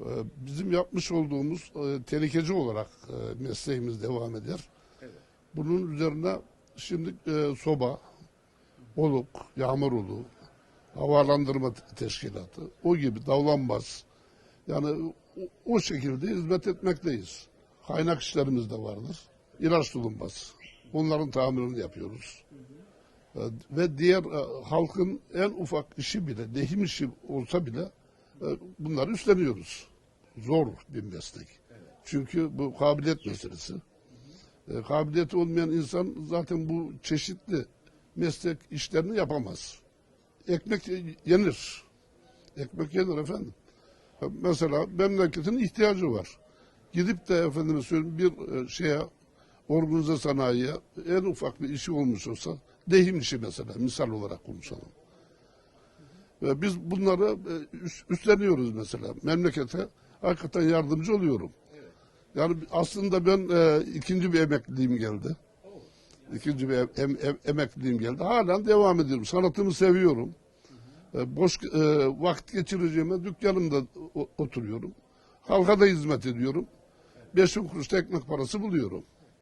Ee, Bizim yapmış olduğumuz e, tehlikeci olarak e, mesleğimiz devam eder. Bunun üzerine şimdi e, soba, oluk, yağmur oluğu, havalandırma te- teşkilatı, o gibi davlanmaz. Yani o, o şekilde hizmet etmekteyiz. Kaynak işlerimiz de vardır. İlaç tulunmaz. Onların tamirini yapıyoruz. E, Ve diğer halkın en ufak işi bile, lehim işi olsa bile bunları üstleniyoruz. Zor bir meslek. Çünkü bu kabiliyet meselesi. E, kabiliyeti olmayan insan zaten bu çeşitli meslek işlerini yapamaz. Ekmek yenir. Ekmek yenir efendim. Ha, Mesela memleketin ihtiyacı var. Gidip de efendime söyleyeyim bir e, şeye organize sanayiye en ufak bir işi olmuş olsa lehim işi mesela misal olarak konuşalım. Ve biz bunları e, üst- üstleniyoruz mesela. Memlekete hakikaten yardımcı oluyorum. Yani aslında ben e, ikinci bir emekliliğim geldi. İkinci bir em, em- em- emekliliğim geldi. Halen devam ediyorum. Sanatımı seviyorum. E, boş e, vakit geçireceğime dükkanımda o- oturuyorum. Halka da hizmet ediyorum. Beş on kuruş ekmek parası buluyorum.